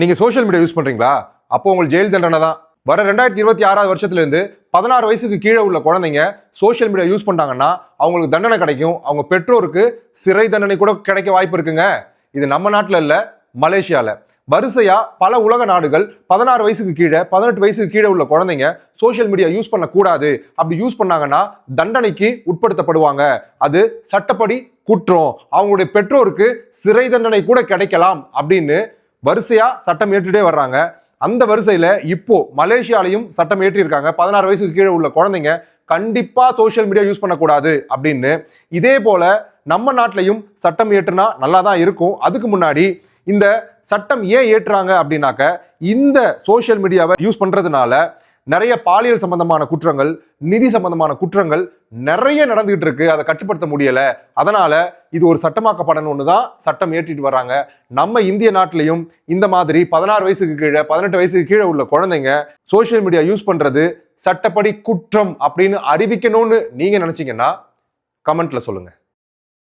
நீங்கள் social media use பண்ணுறீங்களா அப்போ உங்களுக்கு ஜெயில் தண்டனை தான். வர ரெண்டாயிரத்தி இருபத்தி ஆறாவது வருஷத்துலேருந்து பதினாறு வயசுக்கு கீழே உள்ள குழந்தைங்க சோஷியல் மீடியா யூஸ் பண்ணிட்டாங்கன்னா அவங்களுக்கு தண்டனை கிடைக்கும். அவங்க பெற்றோருக்கு சிறை தண்டனை கூட கிடைக்க வாய்ப்பு இருக்குங்க. இது நம்ம நாட்டில் இல்லை மலேசியாவில் வரிசையாக பல உலக நாடுகள் பதினாறு வயசுக்கு கீழே பதினெட்டு வயசுக்கு கீழே உள்ள குழந்தைங்க சோஷியல் மீடியா யூஸ் பண்ணக்கூடாது. அப்படி யூஸ் பண்ணாங்கன்னா தண்டனைக்கு உட்படுத்தப்படுவாங்க. அது சட்டப்படி குற்றம். அவங்களுடைய பெற்றோருக்கு சிறை தண்டனை கூட கிடைக்கலாம் அப்படின்னு வரிசையா சட்டம் ஏற்றிட்டே வர்றாங்க. அந்த வரிசையில இப்போ மலேசியாலையும் சட்டம் ஏற்றிருக்காங்க. பதினாறு வயசுக்கு கீழே உள்ள குழந்தைங்க கண்டிப்பா சோஷியல் மீடியா யூஸ் பண்ணக்கூடாது அப்படின்னு. இதே போல நம்ம நாட்டிலையும் சட்டம் ஏற்றுனா நல்லா தான் இருக்கும். அதுக்கு முன்னாடி இந்த சட்டம் ஏன் ஏற்றுறாங்க அப்படின்னாக்க இந்த சோஷியல் மீடியாவை யூஸ் பண்றதுனால நிறைய பாலியல் சம்பந்தமான குற்றங்கள் நிதி சம்பந்தமான குற்றங்கள் நிறைய நடந்துகிட்டு இருக்கு. அதை கட்டுப்படுத்த முடியல. அதனால இது ஒரு சட்டமாக்கப்படணும்னு தான் சட்டம் ஏற்றிட்டு வர்றாங்க. நம்ம இந்திய நாட்டிலையும் இந்த மாதிரி பதினாறு வயசுக்கு கீழே பதினெட்டு வயசுக்கு கீழே உள்ள குழந்தைங்க சோஷியல் மீடியா யூஸ் பண்றது சட்டப்படி குற்றம் அப்படின்னு அறிவிக்கணும்னு நீங்க நினைச்சீங்கன்னா கமெண்ட்ல சொல்லுங்க.